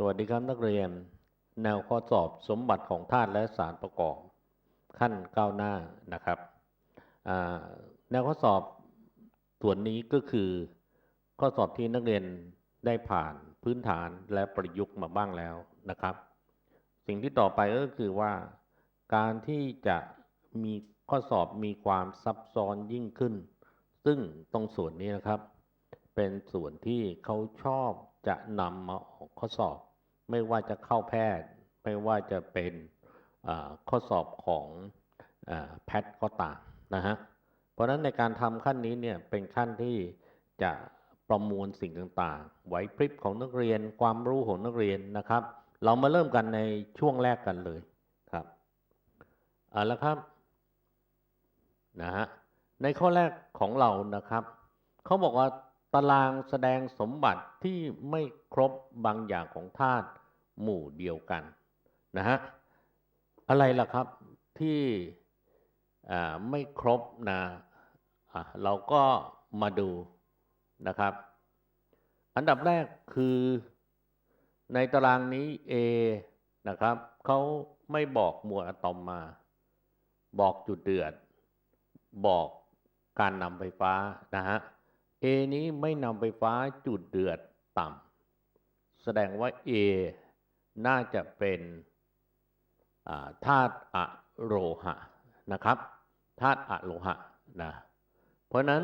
สวัสดีครับนักเรียน แนวข้อสอบสมบัติของธาตุและสารประกอบ ขั้นก้าวหน้านะครับแนวข้อสอบส่วนนี้ก็คือข้อสอบที่นักเรียนได้ผ่านพื้นฐานและประยุกต์มาบ้างแล้วนะครับ สิ่งที่ต่อไปก็คือว่า การที่จะมีข้อสอบมีความซับซ้อนยิ่งขึ้น ซึ่งตรงส่วนนี้นะครับ เป็นส่วนที่เขาชอบจะนำมาออกข้อสอบ ไม่ว่าจะเข้าแพทย์ ไม่ว่าจะเป็นข้อสอบของอแพทย์ก็ตามนะฮะ เพราะฉะนั้นในการทำขั้นนี้เนี่ยเป็นขั้นที่จะประมวลสิ่งต่างๆ ไหวพริบของนักเรียน ความรู้ของนักเรียนนะครับ เรามาเริ่มกันในช่วงแรกกันเลยครับเอาละครับนะฮะในข้อแรกของเรานะครับ เขาบอกว่าารางแสดงสมบัติที่ไม่ครบบางอย่างของธาตุหมู่เดียวกันนะฮะอะไรล่ะครับที่ไม่ครบนะะเราก็มาดูนะครับ อันดับแรกคือในตารางนี้ A นะครับเขาไม่บอกหมวดอะตอมมา บอกจุดเดือด บอกการนำไฟฟ้านะฮะ A นี้ไม่นำไฟฟ้าจุดเดือดต่ำแสดงว่า A น่าจะเป็นาธาตุอะโลหะนะครับธาตุอะโลหะนะเพราะนั้น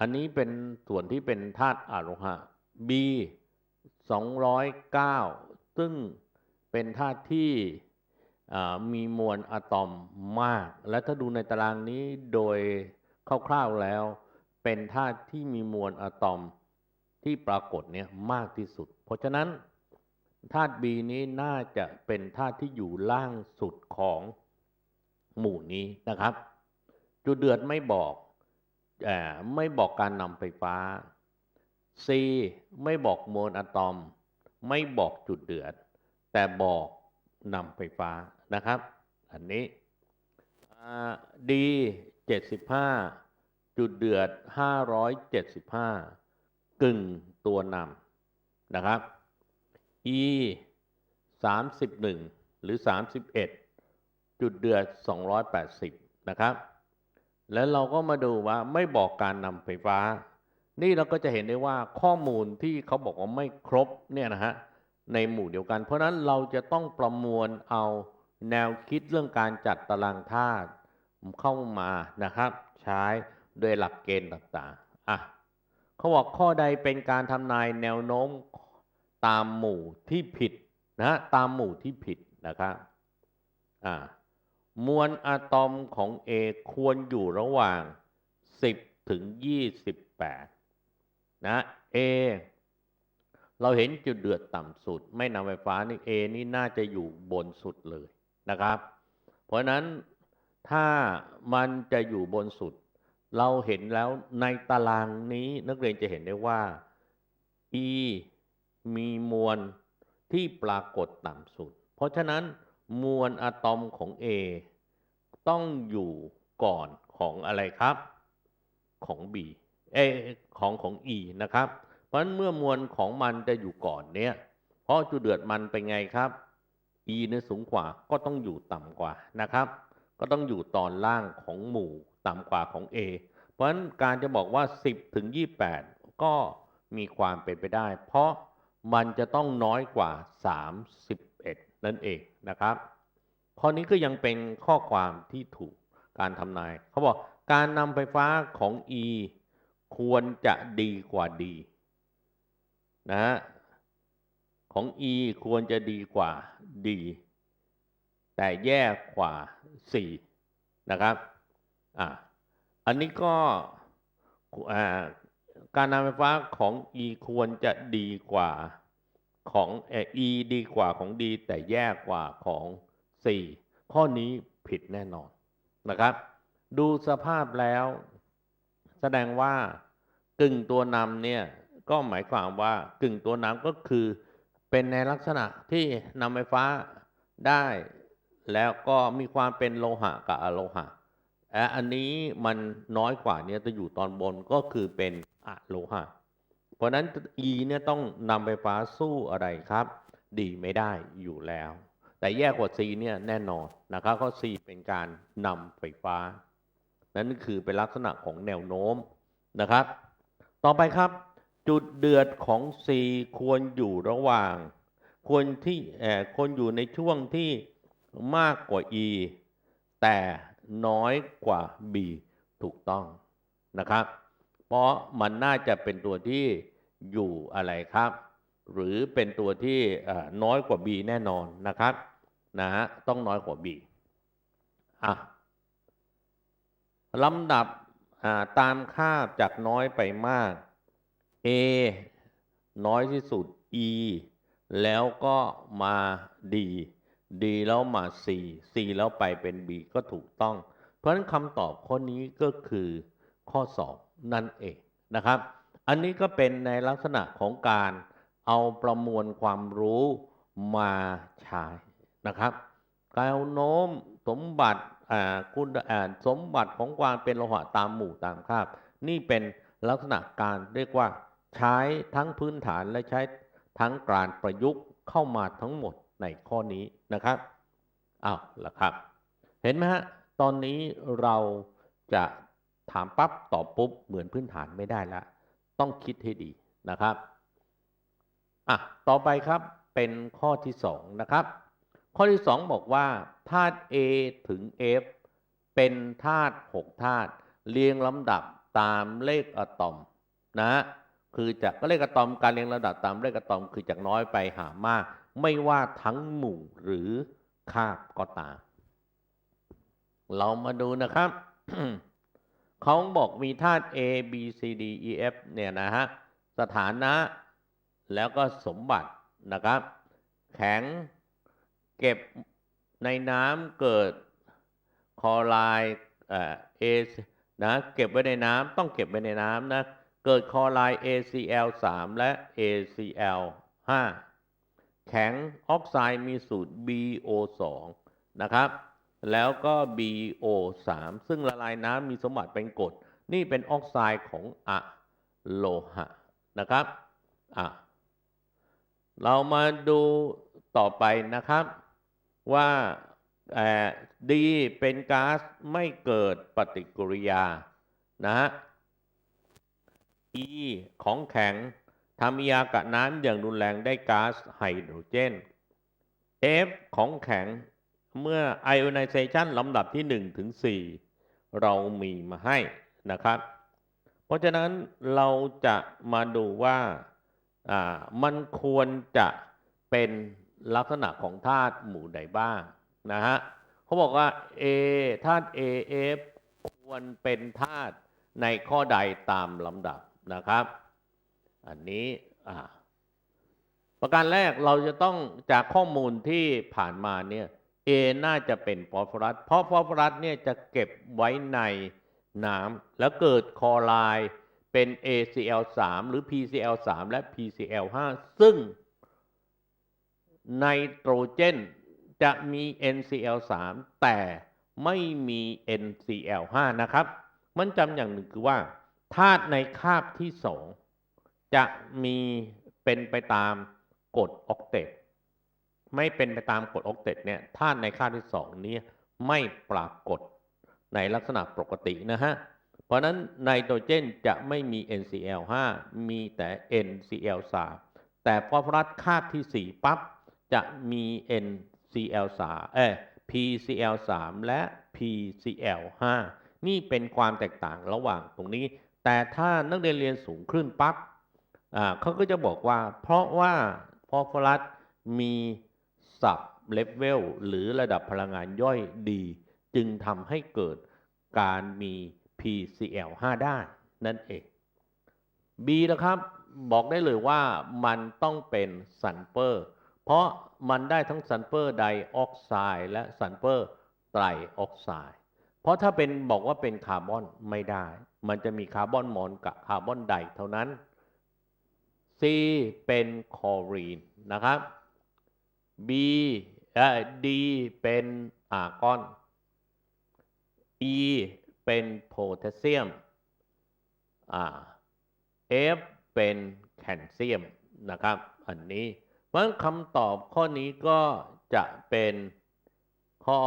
อันนี้เป็นส่วนที่เป็นธาตุอะโลหะ B 209 ซึ่งเป็นธาตุที่มีมวลอะตอมมาก และถ้าดูในตารางนี้โดยคร่าวๆแล้ว เป็นธาตุที่มีมวลอะตอมที่ปรากฏเนี่ยมากที่สุด เพราะฉะนั้นธาตุ B นี้น่าจะเป็นธาตุที่อยู่ล่างสุดของหมู่นี้นะครับ จุดเดือดไม่บอกอไม่บอกการนำไฟฟ้า C ไม่บอกมวลอะตอม ไม่บอกจุดเดือด แต่บอกนำไฟฟ้านะครับ อันนี้อ่า D 75 จุดเดือด 575 กึ่งตัวนำนะครับ E 31 หรือ 31 จุดเดือด 280 นะครับ แล้วเราก็มาดูว่าไม่บอกการนำไฟฟ้า นี่เราก็จะเห็นได้ว่าข้อมูลที่เขาบอกว่าไม่ครบเนี่ยนะฮะในหมู่เดียวกัน เพราะฉะนั้นเราจะต้องประมวลเอาแนวคิดเรื่องการจัดตารางธาตุเข้ามานะครับ ใช้ โดยหลักเกณฑ์ต่างๆอะเขาบอกข้อใดเป็นการทำนายแนวโน้มตามหมู่ที่ผิดนะตามหมู่ที่ผิดนะครับอ่ามวลอะตอมของ A ควรอยู่ระหว่าง 10 ถึง 28 นะ A เราเห็นจุดเดือดต่ำสุด ไม่นำไฟฟ้านี่ A นี่น่าจะอยู่บนสุดเลยนะครับ เพราะนั้นถ้ามันจะอยู่บนสุด เราเห็นแล้วในตารางนี้นักเรียนจะเห็นได้ว่า E มีมวลที่ปรากฏต่ำสุด เพราะฉะนั้นมวลอะตอมของ A ต้องอยู่ก่อนของอะไรครับ ของ B เอของของ E นะครับ เพราะฉะนั้นเมื่อมวลของมันจะอยู่ก่อนเนี่ย เพราะจุดเดือดมันเป็นไงครับ E เนี่ยสูงกว่าก็ต้องอยู่ต่ำกว่านะครับ ก็ต้องอยู่ตอนล่างของหมู่ ต่ำกว่าของ A เพราะฉะนั้นการจะบอกว่า 10 ถึง 28 ก็มีความเป็นไปได้ เพราะมันจะต้องน้อยกว่า 31 นั่นเองนะครับ ข้อนี้ก็ยังเป็นข้อความที่ถูกการทำนาย เขาบอกการนำไฟฟ้าของ E ควรจะดีกว่า D นะฮะของ E ควรจะดีกว่า D แต่แย่กว่า4นะครับ อ่าอันนี้ก็การนำไฟฟ้าของ E ควรจะดีกว่าของ E ดีกว่าของ D แต่แย่กว่าของ4ข้อนี้ผิดแน่นอนนะครับ ดูสภาพแล้ว แสดงว่ากึ่งตัวนำเนี่ยก็หมายความว่ากึ่งตัวนำก็คือเป็นในลักษณะที่นำไฟฟ้าได้ แล้วก็มีความเป็นโลหะกับอะโลหะ อันนี้มันน้อยกว่าเนี่ยจะอยู่ตอนบนก็คือเป็นอะโลหะ เพราะนั้น E เนี่ยต้องนำไฟฟ้าสู้อะไรครับ ดีไม่ได้อยู่แล้ว แต่แย่กว่า C เนี่ยแน่นอนนะครับก็ C เป็นการนำไฟฟ้า นั่นคือเป็นลักษณะของแนวโน้มนะครับ ต่อไปครับ จุดเดือดของ C ควรอยู่ระหว่าง ควรที่เอ่อควรอยู่ในช่วงที่มากกว่า E แต่ น้อยกว่า B ถูกต้องนะครับ เพราะมันน่าจะเป็นตัวที่อยู่อะไรครับ หรือเป็นตัวที่น้อยกว่า B แน่นอนนะครับนะฮะต้องน้อยกว่า B อะลำดับตามค่าจากน้อยไปมาก A น้อยที่สุด E แล้วก็มา D D แล้วมา C C แล้วไปเป็น B ก็ถูกต้อง เพราะฉะนั้นคำตอบข้อนี้ก็คือข้อ2นั่นเองนะครับ อันนี้ก็เป็นในลักษณะของการเอาประมวลความรู้มาใช้นะครับแนวโน้มสมบัติอ่าคุณอ่าสมบัติของความเป็นโลหะตามหมู่ตามคาบ นี่เป็นลักษณะการเรียกว่าใช้ทั้งพื้นฐานและใช้ทั้งการประยุกต์เข้ามาทั้งหมด ในข้อนี้นะครับอ้าวละครับ เห็นไหมฮะ ตอนนี้เราจะถามปั๊บตอบปุ๊บเหมือนพื้นฐานไม่ได้แล้วต้องคิดให้ดีนะครับอะต่อไปครับเป็นข้อที่สองนะครับ ข้อที่สองบอกว่าธาตุ A ถึง F เป็นธาตุหกธาตุเรียงลำดับตามเลขอะตอมนะฮะคือจากก็เลขอะตอมการเรียงลำดับตามเลขอะตอม คือจากน้อยไปหามาก ไม่ว่าทั้งหมู่หรือคาบก็ตามเรามาดูนะครับเขาบอกมีธาตุ A B C D E F เนี่ยนะฮะ สถานะ แล้วก็สมบัตินะครับ แข็งเก็บในน้ำเกิดคอไรด์เอเอนะเก็บไว้ในน้ำต้องเก็บไว้ในน้ำนะ เกิดคลอไรด์ ACl 3และ ACl 5 แข็งออกไซด์มีสูตร BO 2 นะครับ แล้วก็ BO 3 ซึ่งละลายน้ำมีสมบัติเป็นกรดนี่เป็นออกไซด์ของอะโลหะนะครับอะเรามาดูต่อไปนะครับว่าดีเป็นก๊าซไม่เกิดปฏิกิริยานะฮะ E ของแข็ง ทำยากับน้ำอย่างรุนแรงได้ก๊าซไฮโดรเจน F ของแข็งเมื่อ ionization ลำดับที่1ถึง4เรามีมาให้นะครับ เพราะฉะนั้นเราจะมาดูว่าอ่ามันควรจะเป็นลักษณะของธาตุหมู่ใดบ้างนะฮะเขาบอกว่า A ธาตุ AF ควรเป็นธาตุในข้อใดตามลำดับนะครับ อันนี้ประการแรกเราจะต้องจากข้อมูลที่ผ่านมาเนี่ย A น่าจะเป็นฟอสฟอรัส เพราะฟอสฟอรัสเนี่ยจะเก็บไว้ในน้ำแล้วเกิดคอไรด์เป็น ACl3 หรือ PCl3 และ PCl5 ซึ่งไนโตรเจนจะมี NCl3 แต่ไม่มี NCl5 นะครับ มันจำอย่างหนึ่งคือว่าธาตุในคาบที่สอง จะมีเป็นไปตามกฎออกเตตไม่เป็นไปตามกฎออกเตตเนี่ยธาตุในค่าที่สองนี้ไม่ปรากฏในลักษณะปกตินะฮะ เพราะนั้นไนโตรเจนจะไม่มี NCl5 มีแต่ NCl3 แต่ฟอสฟอรัสคาบที่ 4 ปั๊บ จะมี NCl3 เอ้ย PCl3 และ PCl5 นี่เป็นความแตกต่างระหว่างตรงนี้ แต่ถ้านักเรียนเรียนสูงขึ้นปั๊บ เขาก็จะบอกว่า เพราะว่าฟอสฟอรัสมีสับเลเวลหรือระดับพลังงานย่อยดี จึงทำให้เกิดการมี PCl5 ได้นั่นเอง B นะครับ บอกได้เลยว่ามันต้องเป็นซัลเฟอร์ เพราะมันได้ทั้งซัลเฟอร์ไดออกไซด์และซัลเฟอร์ไตรออกไซด์เพราะถ้าเป็นบอกว่าเป็นคาร์บอนไม่ได้ มันจะมีคาร์บอนมอนกับคาร์บอนไดเท่านั้น C เป็นคลอรีนนะครับ B เอ่อ D เป็นอาร์กอน E เป็นโพแทสเซียมอ่า F เป็นแคลเซียมนะครับ อันนี้เพราะฉะนั้นคำตอบข้อนี้ก็จะเป็นข้อ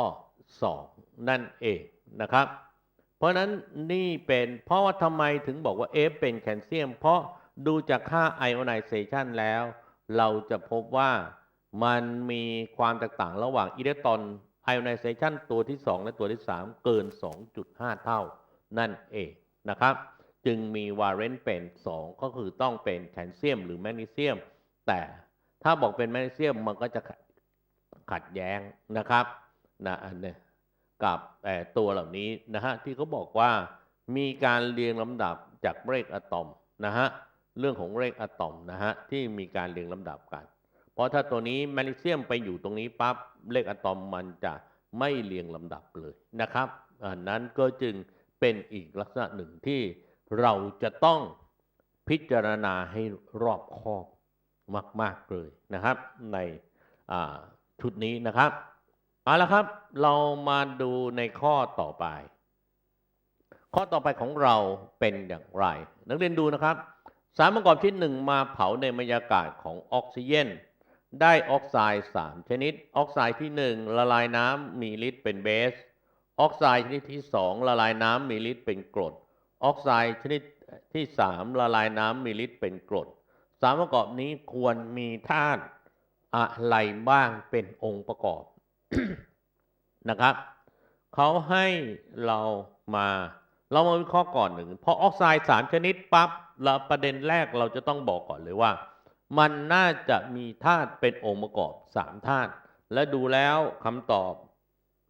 2 นั่นเองนะครับ เพราะฉะนั้นนี่เป็นเพราะว่าทำไมถึงบอกว่า F เป็นแคลเซียม เพราะ ดูจากค่า ionization แล้ว เราจะพบว่ามันมีความแตกต่างระหว่างอิเล็กตรอน ionization ตัวที่ 2 และตัวที่ 3 เกิน 2.5 เท่า นั่นเองนะครับ จึงมีวาเลนต์เป็น 2 ก็คือต้องเป็นแคลเซียมหรือแมกนีเซียม แต่ถ้าบอกเป็นแมกนีเซียมมันก็จะขัดแย้งนะครับนะอันนี้กับตัวเหล่านี้นะฮะที่เขาบอกว่ามีการเรียงลำดับจากเลขอะตอมนะฮะ เรื่องของเลขอะตอมนะฮะที่มีการเรียงลำดับกัน เพราะถ้าตัวนี้แมกนีเซียมไปอยู่ตรงนี้ปั๊บเลขอะตอมมันจะไม่เรียงลำดับเลยนะครับอันนั้นก็จึงเป็นอีกลักษณะหนึ่งที่เราจะต้องพิจารณาให้รอบคอบมาก ๆ เลยนะครับ ในชุดนี้นะครับเอาละครับ เรามาดูในข้อต่อไป ข้อต่อไปของเราเป็นอย่างไร นักเรียนดูนะครับ สารประกอบชิ้นหนึ่งมาเผาในบรรยากาศของออกซิเจนได้ออกไซด์สามชนิด ออกไซด์ที่หนึ่งละลายน้ำมีฤทธิ์เป็นเบส ออกไซด์ชนิดที่สองละลายน้ำมีฤทธิ์เป็นกรด ออกไซด์ชนิดที่สามละลายน้ำมีฤทธิ์เป็นกรด สารประกอบนี้ควรมีธาตุอะไรบ้างเป็นองค์ประกอบนะครับเขาให้เรามา เรามาวิเคราะห์ก่อนหนึ่งพอออกไซด์สามชนิดปั๊บ แล้วประเด็นแรกเราจะต้องบอกก่อนเลยว่า มันน่าจะมีธาตุเป็นองค์ประกอบสามธาตุและดูแล้วคำตอบ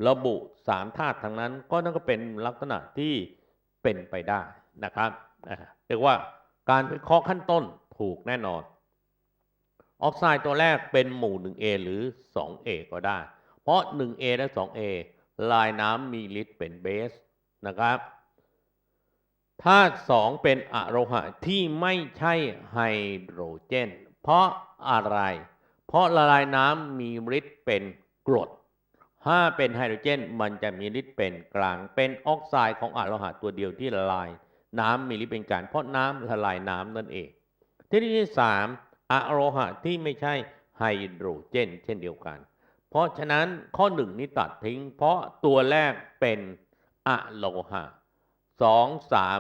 ระบุสามธาตุทั้งนั้น ก็นั่นก็เป็นลักษณะที่เป็นไปได้นะครับเรียกว่าการวิเคราะห์ขั้นต้นถูกแน่นอน ออกไซด์ตัวแรกเป็นหมู่ 1A หรือ 2A ก็ได้ เพราะ 1A และ 2A ลายน้ำมีฤทธิ์เป็นเบสนะครับ ธาตุ2เป็นอะโลหะที่ไม่ใช่ไฮโดรเจน เพราะอะไร เพราะละลายน้ำมีฤทธิ์เป็นกรด ถ้าเป็นไฮโดรเจน มันจะมีฤทธิ์เป็นกลาง เป็นออกไซด์ของอะโลหะตัวเดียวที่ละลาย น้ำมีฤทธิ์เป็นกลาง เพราะน้ำละลายน้ำนั่นเอง ที่ที่สามอะโลหะที่ไม่ใช่ไฮโดรเจน เช่นเดียวกัน เพราะฉะนั้นข้อหนึ่งนี้ตัดทิ้ง เพราะตัวแรกเป็นอะโลหะ สองสาม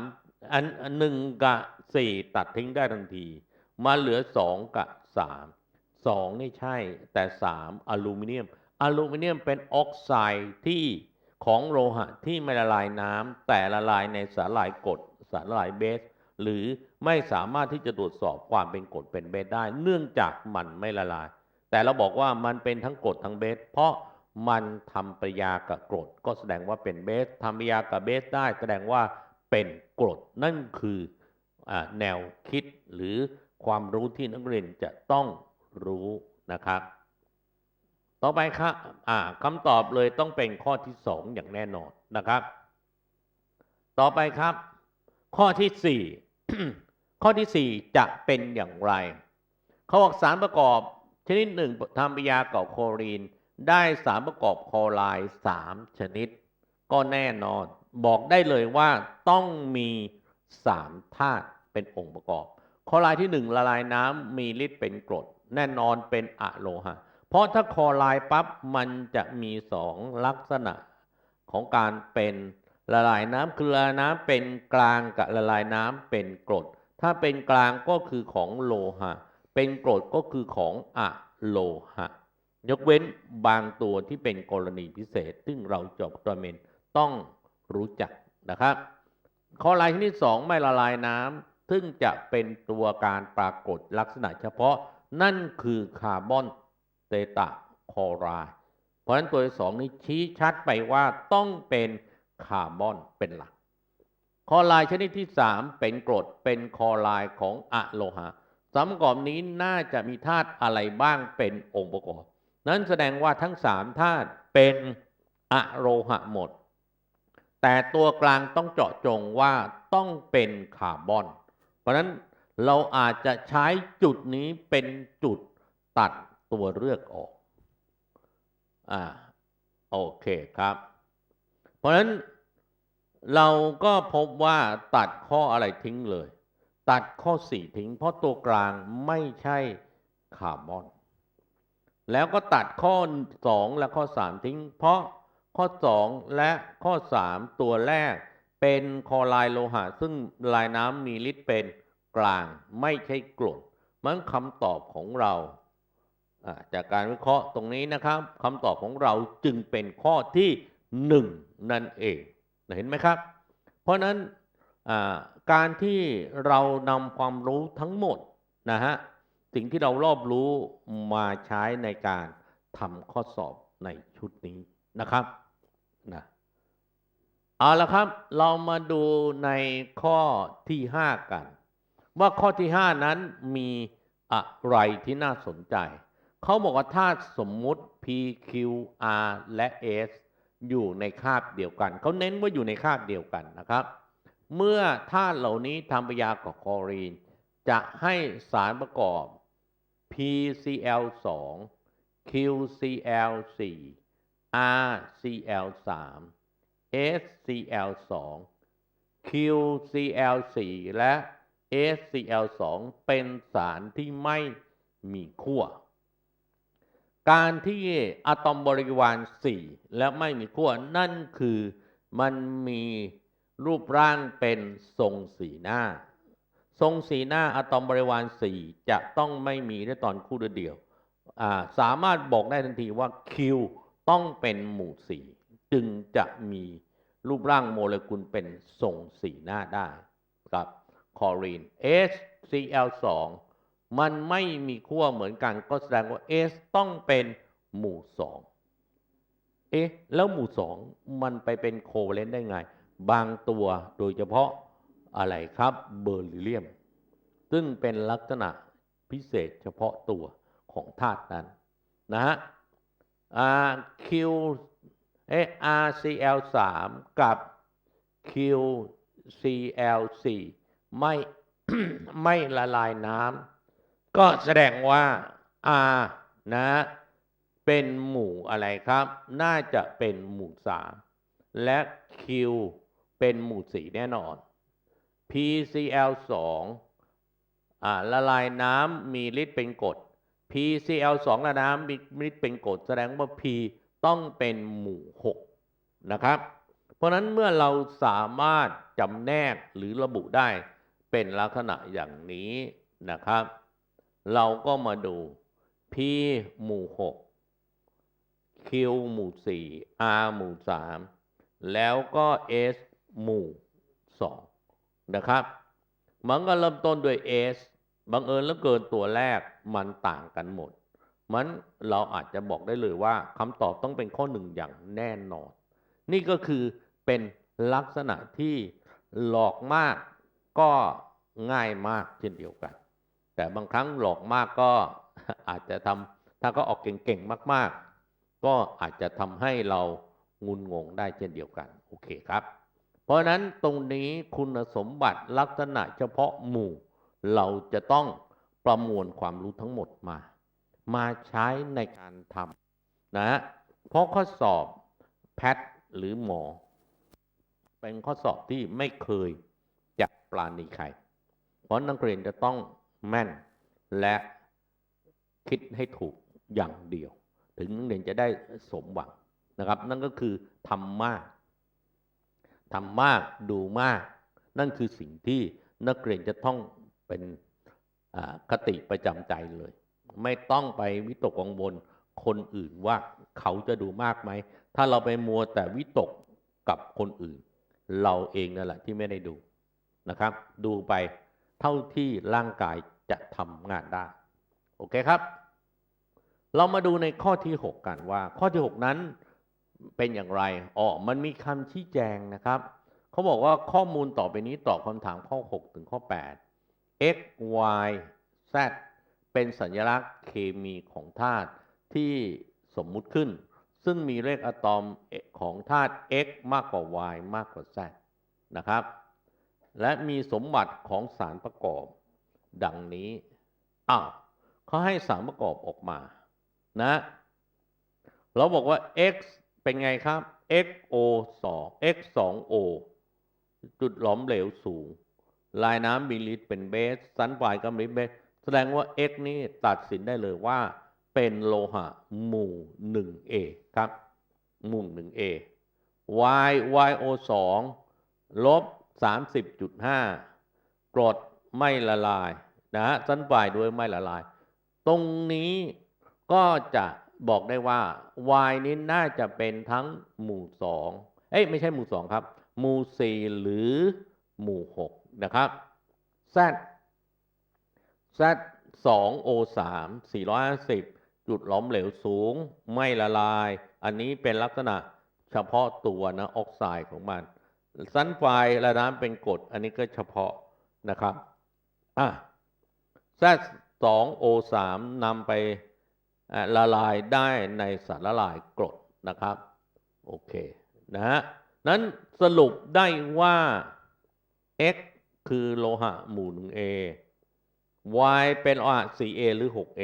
อันหนึ่งกับสี่ตัดทิ้งได้ทันที มาเหลือสองกับสามสองนี่ใช่ แต่สามอลูมิเนียม อลูมิเนียมเป็นออกไซด์ที่ของโลหะที่ไม่ละลายน้ำแต่ละลายในสาหร่ายกรดสาหร่ายเบส หรือไม่สามารถที่จะตรวจสอบความเป็นกรดเป็นเบสได้ เนื่องจากมันไม่ละลาย แต่เราบอกว่ามันเป็นทั้งกรดทั้งเบส เพราะ มันทำปริยากับกรด ก็แสดงว่าเป็นเบสทำปริยากับเบสได้แสดงว่าเป็นกรด นั่นคืออแนวคิดหรือความรู้ที่นักเรียนจะต้องรู้นะครับ ต่อไปครับคำตอบเลยต้องเป็นข้อที่สองอย่างแน่นอนนะครับ ต่อไปครับ ข้อที่สี่ข้อที่สี่จะเป็นอย่างไรเขาบอกสารประกอบชนิดหนึ่งทำปริยากับโคลีน ได้สารประกอบคอไรด์สามชนิด ก็แน่นอน บอกได้เลยว่าต้องมีสามธาตุเป็นองค์ประกอบ คอไรด์ที่หนึ่งละลายน้ำมีฤทธิ์เป็นกรด แน่นอนเป็นอะโลหะ เพราะถ้าคอไรด์ปั๊บมันจะมีสองลักษณะของการเป็นละลายน้ำคือละลายน้ำเป็นกลางกับละลายน้ำเป็นกรด ถ้าเป็นกลางก็คือของโลหะ เป็นกรดก็คือของอะโลหะ ยกเว้นบางตัวที่เป็นกรณีพิเศษ ซึ่งเราจบตัวเมนต้องรู้จักนะครับ ข้อลายชนิดสองไม่ละลายน้ำซึ่งจะเป็นตัวการปรากฏลักษณะเฉพาะนั่นคือคาร์บอนเตตาคอไรด์เพราะฉะนั้นตัวที่สองนี้ชี้ชัดไปว่าต้องเป็นคาร์บอนเป็นหลัก คอไรด์ชนิดที่ 3 เป็นกรดเป็นคอไรด์ของอะโลหะสารประกอบนี้น่าจะมีธาตุอะไรบ้างเป็นองค์ประกอบ นั้นแสดงว่าทั้งสามธาตุเป็นอะโลหะหมด แต่ตัวกลางต้องเจาะจงว่าต้องเป็นคาร์บอน เพราะนั้นเราอาจจะใช้จุดนี้เป็นจุดตัดตัวเลือกออก อ่า โอเคครับ เพราะนั้นเราก็พบว่าตัดข้ออะไรทิ้งเลย ตัดข้อ4ทิ้ง เพราะตัวกลางไม่ใช่คาร์บอน แล้วก็ตัดข้อ 2 และข้อ 3 ทิ้ง เพราะข้อ 2 และข้อ 3 ตัวแรก เป็นคอไรด์โลหะ ซึ่งลายน้ำมีฤทธิ์เป็นกลางไม่ใช่กรดมันคำตอบของเรา จากการวิเคราะห์ตรงนี้นะครับคำตอบของเราจึงเป็นข้อที่ 1 นั่นเองเห็นไหมครับ เพราะนั้นการที่เรานำความรู้ทั้งหมดนะฮะ สิ่งที่เรารอบรู้มาใช้ในการทำข้อสอบในชุดนี้นะครับนะเอาละครับ เรามาดูในข้อที่ 5 กัน ว่าข้อที่ 5 นั้นมีอะไรที่น่าสนใจ เขาบอกว่าถ้าสมมุติ P Q R และ S อยู่ในคาบเดียวกัน เขาเน้นว่าอยู่ในคาบเดียวกันนะครับ เมื่อธาตุเหล่านี้ทำปฏิกิริยากับคลอรีน จะให้สารประกอบ PCl2 QCl4 RCl3 SCl2 QCl4 และ SCl2 เป็นสารที่ไม่มีขั้ว การที่อะตอมบริวาร 4 และไม่มีขั้วนั่นคือมันมีรูปร่างเป็นทรงสีหน้า ทรงสีหน้าอะตอมบริวาร4จะต้องไม่มีได้ตอนคู่เดียว สามารถบอกได้ทันทีว่า Q ต้องเป็นหมู่4จึงจะมีรูปร่างโมเลกุลเป็นทรงสีหน้าได้ครับคลอรีน HCl2 มันไม่มีขั้วเหมือนกันก็แสดงว่า S ต้องเป็นหมู่2เอ๊ะแล้วหมู่2มันไปเป็นโคเวเลนต์ได้ไง บางตัวโดยเฉพาะ อะไรครับเบอร์ลิเลียม ซึ่งเป็นลักษณะพิเศษเฉพาะตัวของธาตุนั้น นะฮะ Q เอ RCl3 กับ QCl4 ไม่ไม่ละลายน้ำก็แสดงว่า R นะ เป็นหมู่อะไรครับ น่าจะเป็นหมู่3และ Q เป็นหมู่4แน่นอน PCl2 อ่าละลายน้ำมีฤทธิ์เป็นกรด PCl2 ละน้ำมีฤทธิ์เป็นกรดแสดงว่า P ต้องเป็นหมู่ 6 นะครับ เพราะนั้นเมื่อเราสามารถจำแนกหรือระบุได้เป็นลักษณะอย่างนี้นะครับ เราก็มาดู P หมู่ 6 Q หมู่ 4 R หมู่ 3 แล้วก็ S หมู่ 2 นะครับ มันก็เริ่มต้นด้วย S บังเอิญแล้วเกินตัวแรกมันต่างกันหมด มันเราอาจจะบอกได้เลยว่าคำตอบต้องเป็นข้อหนึ่งอย่างแน่นอน นี่ก็คือเป็นลักษณะที่หลอกมากก็ง่ายมากเช่นเดียวกัน แต่บางครั้งหลอกมากก็อาจจะทำถ้าก็ออกเก่งๆมาก ๆ ก็อาจจะทำให้เรางุนงงได้เช่นเดียวกัน โอเคครับ เพราะนั้นตรงนี้คุณสมบัติลักษณะเฉพาะหมู่ เราจะต้องประมวลความรู้ทั้งหมดมา มาใช้ในการทำนะเพราะข้อสอบแพทย์หรือหมอ เป็นข้อสอบที่ไม่เคยจับปลาณีใคร เพราะนักเรียนจะต้องแม่นและคิดให้ถูกอย่างเดียว ถึงนักเรียนจะได้สมหวังนะครับ นั่นก็คือทำมาก ทำมากดูมาก นั่นคือสิ่งที่นักเรียนจะต้องเป็นคติประจำใจเลย ไม่ต้องไปวิตกกังวลคนอื่นว่าเขาจะดูมากไหม ถ้าเราไปมัวแต่วิตกกับคนอื่น เราเองนั่นแหละที่ไม่ได้ดูนะครับ ดูไปเท่าที่ร่างกายจะทำงานได้ โอเคครับ เรามาดูในข้อที่ 6 กันว่า ข้อที่ 6 นั้น เป็นอย่างไรอ๋อมันมีคำชี้แจงนะครับ เขาบอกว่าข้อมูลต่อไปนี้ตอบคำถามข้อ 6 ถึงข้อ 8 x y z เป็นสัญลักษณ์เคมีของธาตุที่สมมุติขึ้น ซึ่งมีเลขอะตอมของธาตุ x มากกว่า y มากกว่า z นะครับ และมีสมบัติของสารประกอบ ดังนี้อ้าวเขาให้สารประกอบออกมานะ เราบอกว่า x เป็นไงครับ xo 2 x 2 o จุดหลอมเหลวสูง ลายน้ำมีฤทธิ์เป็นเบสสันฝ่ายก็มีเบส แสดงว่า x นี่ตัดสินได้เลยว่า เป็นโลหะหมู่ 1A ครับ หมู่ 1A y yo 2 ลบ 30.5 กรดไม่ละลายนะฮะซัลไฟด้วยไม่ละลาย ตรงนี้ก็จะ บอกได้ว่า y นี้น่าจะเป็นทั้งหมู่2เอ้ยไม่ใช่หมู่2ครับ หมู่4หรือหมู่6นะครับ z z 2 o 3 450 จุดหลอมเหลวสูง ไม่ละลาย อันนี้เป็นลักษณะเฉพาะตัวนะออกไซด์ของมัน ซัลไฟและน้ำเป็นกรดอันนี้ก็เฉพาะนะครับอะ z 2 o 3นำไป ละลายได้ในสารละลายกรดนะครับ โอเคนะฮะนั้นสรุปได้ว่า x คือโลหะหมู่ 1a y เป็นโลหะ 4a หรือ 6a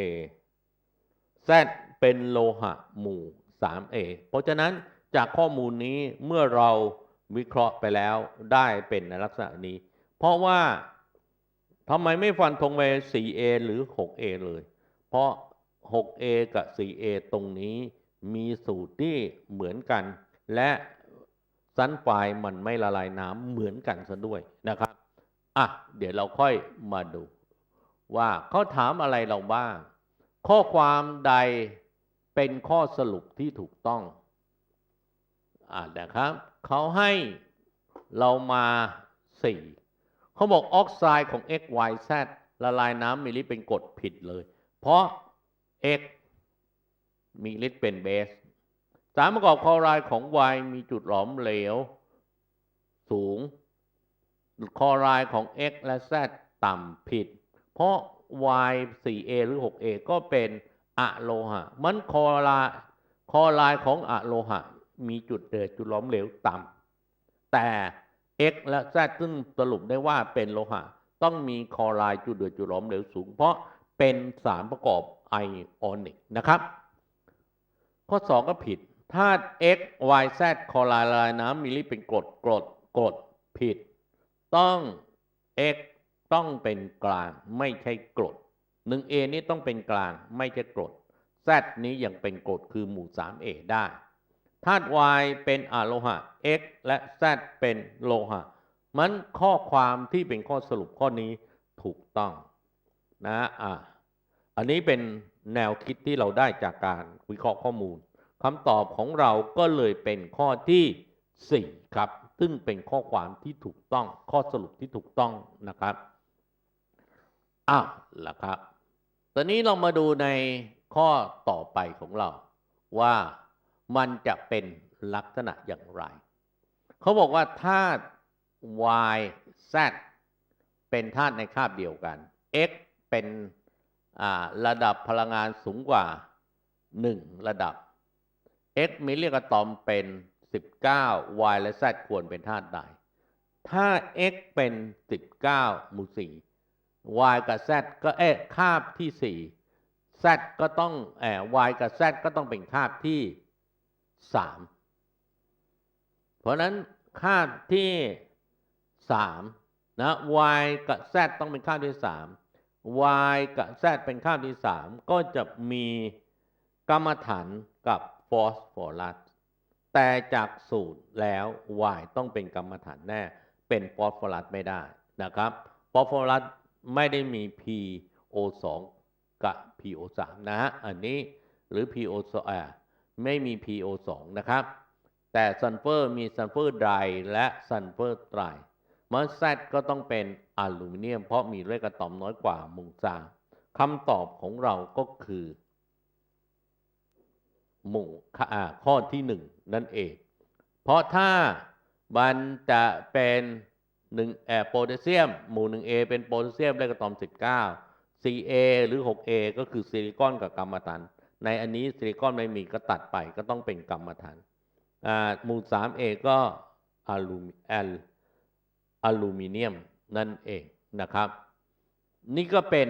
z เป็นโลหะหมู่ 3a เพราะฉะนั้นจากข้อมูลนี้เมื่อเราวิเคราะห์ไปแล้วได้เป็นในลักษณะนี้ เพราะว่าทำไมไม่ฟันธงไป 4a หรือ 6a เลย เพราะ 6a กับ 4a ตรงนี้มีสูตรที่เหมือนกัน และซันไฟมันไม่ละลายน้ำเหมือนกันซะด้วยนะครับอะเดี๋ยวเราค่อยมาดู ว่าเขาถามอะไรเราบ้าง ข้อความใดเป็นข้อสรุปที่ถูกต้องอ่านะครับเขาให้เรามาสี่เขาบอกออกไซด์ของ x y z ละลายน้ำมีฤทธิ์เป็นกรดผิดเลย เพราะ x มีฤทธิ์เป็นเบส สารประกอบคลอไรด์ของ y มีจุดหลอมเหลว สูง คลอไรด์ของ x และ z ต่ำผิด เพราะ y 4a หรือ 6a ก็เป็นอะโลหะ มันคลอไรด์คลอไรด์ของอะโลหะ มีจุดเดือดจุดหลอมเหลวต่ำแต่ x และ z ซึ่งสรุปได้ว่าเป็นโลหะ ต้องมีคลอไรด์จุดเดือดจุดหลอมเหลวสูง เพราะเป็นสารประกอบ ไอออนิกนะครับ ข้อ 2 ก็ผิดธาตุ x y z คลอไรด์ละลายน้ำมีฤทธิ์เป็นกรดกรดกรดผิด ต้อง x ต้องเป็นกลางไม่ใช่กรด 1a นี้ต้องเป็นกลางไม่ใช่กรด z นี้ยังเป็นกรดคือหมู่ 3a ได้ธาตุ y เป็นอะโลหะ x และ z เป็นโลหะ มันข้อความที่เป็นข้อสรุปข้อนี้ถูกต้องนะอะ อันนี้เป็นแนวคิดที่เราได้จากการวิเคราะห์ข้อมูลคำตอบของเราก็เลยเป็นข้อที่ 4 ครับ ซึ่งเป็นข้อความที่ถูกต้องข้อสรุปที่ถูกต้องนะครับอ้าวล่ะครับ ตอนนี้เรามาดูในข้อต่อไปของเรา ว่ามันจะเป็นลักษณะอย่างไร เขาบอกว่าธาตุ y z เป็นธาตุในคาบเดียวกัน x เป็น ระดับพลังงานสูงกว่า 1 ระดับ x มีเรียกอะตอมเป็น 19 y และ z ควรเป็นธาตุใด ถ้า x เป็น 19หมู่4 y กับ z ก็เอ๊ะคาบที่ 4 z ก็ต้องแอบ y กับ z ก็ต้องเป็นคาบที่ 3 เพราะนั้นคาบที่ 3 นะ y กับ z ต้องเป็นคาบที่ 3 y กับ z เป็นคาบที่3ก็จะมีกรรมฐานกับฟอสฟอรัสแต่จากสูตรแล้ว y ต้องเป็นกรรมฐานแน่ เป็นฟอสฟอรัสไม่ได้นะครับฟอสฟอรัสไม่ได้มี PO2 กับ PO3 นะฮะอันนี้หรือ PO2 ไม่มี PO2 นะครับ แต่ซัลเฟอร์มีซัลเฟอร์ไดและซัลเฟอร์ไตร มันแซดก็ต้องเป็นอลูมิเนียม เพราะมีเลขอะตอมน้อยกว่ามุงซาคำตอบของเราก็คือหมู่ข้อที่หนึ่งนั่นเอง เพราะถ้ามันจะเป็นหนึ่งแอโพแทสเซียม หมู่หนึ่ง A เป็นโพแทสเซียมเลขอะตอม19 4A หรือ 6A ก็คือซิลิคอนกับกัมมันตันในอันนี้ซิลิคอนไม่มีก็ตัดไปก็ต้องเป็นกัมมันตันหมู่ 3A ก็อะลูมิแอล อลูมิเนียมนั่นเองนะครับ นี่ก็เป็น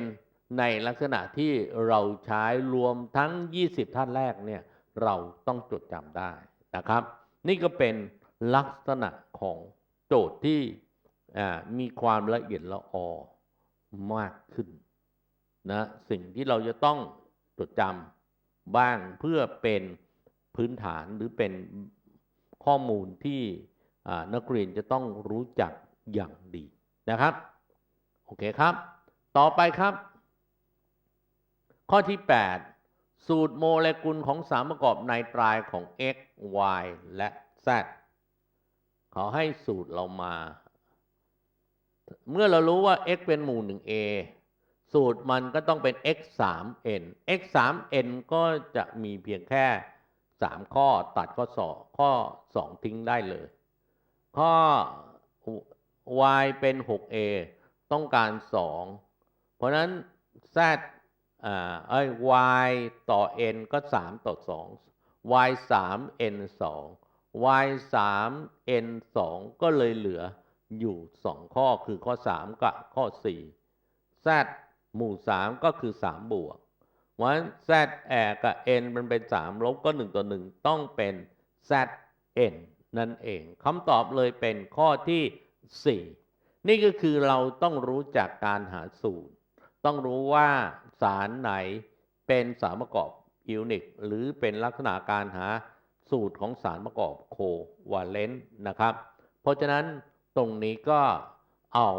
ในลักษณะที่เราใช้รวมทั้ง 20 ท่านแรกเนี่ยเราต้องจดจำได้นะครับ นี่ก็เป็นลักษณะของโจทย์ที่มีความละเอียดละออมากขึ้นนะสิ่งที่เราจะต้องจดจำบ้างเพื่อเป็นพื้นฐานหรือเป็นข้อมูลที่นักเรียนจะต้องรู้จัก อย่างดีนะครับ โอเคครับ ต่อไปครับ ข้อที่ 8 สูตรโมเลกุลของสารประกอบไนไตรายของ x y และ z เขาให้สูตรเรามา เมื่อเรารู้ว่า x เป็นหมู่ 1a สูตรมันก็ต้องเป็น x 3 n x 3 n ก็จะมีเพียงแค่ 3 ข้อตัดข้อสอข้อ 2 ทิ้งได้เลย ข้อ y เป็น 6a ต้องการ 2 เพราะนั้น z อ่าเอ้ย y ต่อ n ก็ 3 ต่อ 2 y 3 n 2 y 3 n 2 ก็เลยเหลืออยู่ 2 ข้อคือข้อ 3 กับข้อ 4 z หมู่ 3 ก็คือ 3 บวกวัน z แอกับ n มันเป็น 3 ลบก็ 1 ต่อ 1 ต้องเป็น z n นั่นเองคำตอบเลยเป็นข้อที่ 4 นี่ก็คือเราต้องรู้จักการหาสูตร ต้องรู้ว่าสารไหนเป็นสารประกอบอิวนิกหรือเป็นลักษณะการหาสูตรของสารประกอบโควาเลนต์นะครับ เพราะฉะนั้นตรงนี้ก็เอา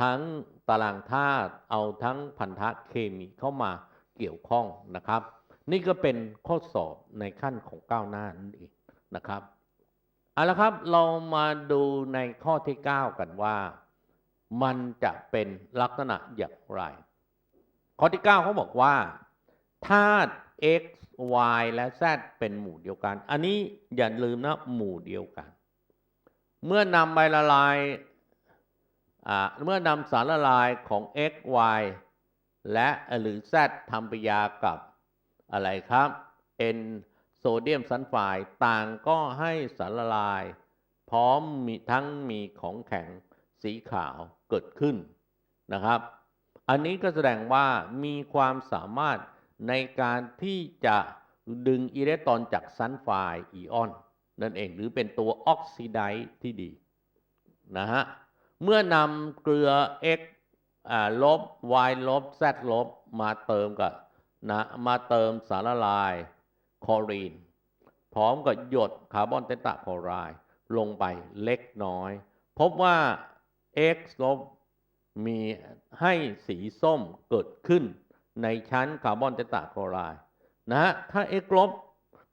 ทั้งตารางธาตุเอาทั้งพันธะเคมีเข้ามาเกี่ยวข้องนะครับ นี่ก็เป็นข้อสอบในขั้นของก้าวหน้านั่นเองนะครับ เอาละครับเรามาดูในข้อที่ 9 กันว่า มันจะเป็นลักษณะอย่างไร ข้อที่ 9เขาบอกว่าธาตุ x y และ z เป็นหมู่เดียวกัน อันนี้อย่าลืมนะหมู่เดียวกัน เมื่อนำใบละลายเมื่อนำสารละลายของ x y และหรือ z ทำปฏิกิริยากับอะไรครับ n โซเดียมซัลไฟด์ต่างก็ให้สารละลาย พร้อมมีทั้งมีของแข็งสีขาวเกิดขึ้นนะครับ อันนี้ก็แสดงว่ามีความสามารถในการที่จะดึงอิเล็กตรอนจากซัลไฟด์อิออน นั่นเองหรือเป็นตัวออกซิไดซ์ที่ดีนะฮะเมื่อนำเกลือ x อลบ y ลบ z ลบ มาเติมกับนะมาเติมสารละลาย คลอรีน พร้อมกับหยดคาร์บอนเตตาคลอไรด์ลงไปเล็กน้อย พบว่า x ลบมีให้สีส้มเกิดขึ้นในชั้นคาร์บอนเตตาคลอไรด์นะฮะถ้า x ลบ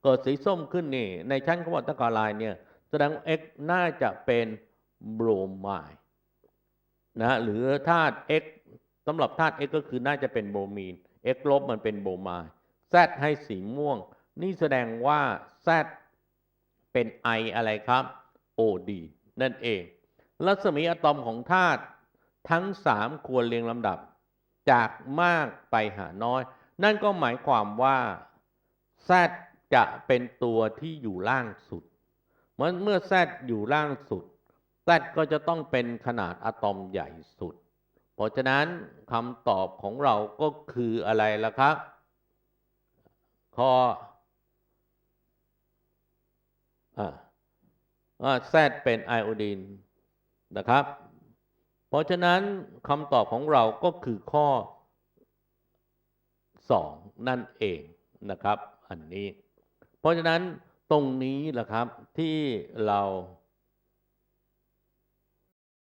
เกิดสีส้มขึ้นนี่ในชั้นคาร์บอนเตตาคลอไรด์เนี่ยแสดงว่า x น่าจะเป็นโบรไมด์นะหรือธาตุ x สำหรับธาตุ x ก็คือน่าจะเป็นโบรมีน x ลบมันเป็นโบรไมด์ z ให้สีม่วง นี่แสดงว่า z เป็นไออะไรครับ OD นั่นเอง รัศมีอะตอมของธาตุทั้ง 3 ควรเรียงลำดับ จากมากไปหาน้อย นั่นก็หมายความว่า Z จะเป็นตัวที่อยู่ล่างสุด เมื่อเมื่อ Z อยู่ล่างสุด Z ก็จะต้องเป็นขนาดอะตอมใหญ่สุด เพราะฉะนั้นคำตอบของเราก็คืออะไรล่ะครับ ข้อ แซดเป็นไอโอดีนนะครับ เพราะฉะนั้นคำตอบของเราก็คือข้อ 2 นั่นเองนะครับ อันนี้ เพราะฉะนั้นตรงนี้แหละครับที่เรา